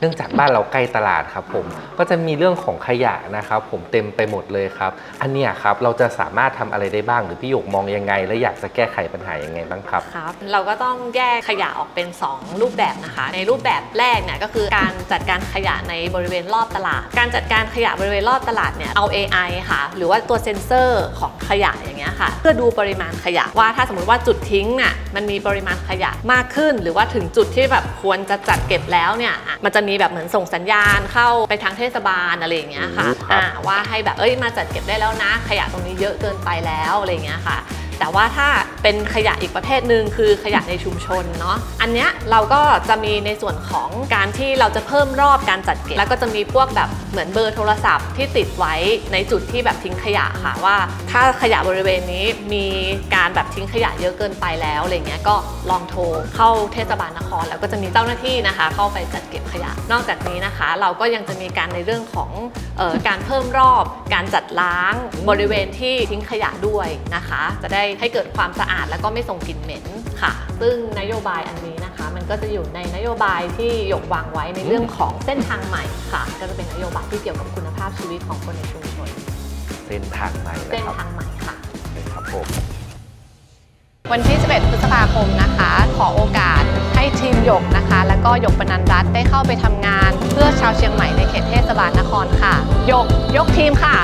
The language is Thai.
เนื่องจากบ้านเราใกล้ตลาดครับผม ก็จะมีเรื่องของขยะนะครับผมเต็มไปหมดเลยครับ อันเนี้ยครับเราจะสามารถทำอะไรได้บ้างหรือพี่หยกมองยังไง และอยากจะแก้ไขปัญหายังไงบ้างครับ ครับเราก็ต้องแยกขยะออกเป็น 2 รูปแบบนะคะ ในรูปแบบแรกเนี่ยก็คือการจัดการขยะในบริเวณรอบตลาด การจัดการขยะบริเวณรอบตลาดเนี่ยเอา AI ค่ะ หรือว่าตัวเซ็นเซอร์ของขยะอย่างเงี้ยค่ะ เพื่อดูปริมาณขยะว่าถ้าสมมติว่าจุดทิ้งน่ะมันมีปริมาณขยะมากขึ้น หรือว่าถึงจุดที่แบบควรจะจัดเก็บแล้วเนี่ยอะมันจะมีแบบเหมือนส่งสัญญาณเข้าไปทางเทศบาลอะไรอย่างเงี้ยค่ะโอ้ครับ อ่าว่าให้แบบเอ้ยมาจัดเก็บได้แล้วนะ ขยะตรงนี้เยอะเกินไปแล้วอะไรอย่างเงี้ยค่ะ แต่ว่าถ้าเป็นขยะอีกประเภทหนึ่งคือขยะในชุมชนเนาะอันเนี้ยเราก็จะมีในส่วนของการที่เราจะเพิ่มรอบการจัดเก็บ แล้วก็จะมีพวกแบบเหมือนเบอร์โทรศัพท์ที่ติดไว้ในจุดที่แบบทิ้งขยะค่ะว่า ถ้าขยะบริเวณนี้มีการแบบทิ้งขยะเยอะเกินไปแล้วอะไรเงี้ยก็ลองโทรเข้าเทศบาลนคร แล้วก็จะมีเจ้าหน้าที่นะคะ เข้าไปจัดเก็บขยะ นอกจากนี้นะคะ เราก็ยังจะมีการในเรื่องของเออการเพิ่มรอบ การจัดล้างบริเวณที่ทิ้งขยะด้วยนะคะ จะได้ให้เกิดความสะอาดแล้วก็ไม่ส่งกลิ่นเหม็นค่ะ ซึ่งนโยบายอันนี้นะคะ มันก็จะอยู่ในนโยบายที่หยกวางไว้ในเรื่องของเส้นทางใหม่ค่ะ ก็จะเป็นนโยบายที่เกี่ยวกับคุณภาพชีวิตของคนในชุมชนเส้นทางใหม่นะเส้นครับทางใหม่ค่ะครับผมวันที่ 11 พฤษภาคมนะคะ ขอโอกาสให้ทีมหยกนะคะ แล้วก็หยกปนันรัตน์ได้เข้าไปทำงาน เพื่อชาวเชียงใหม่ในเขตเทศบาลนครค่ะหยกยกทีมค่ะ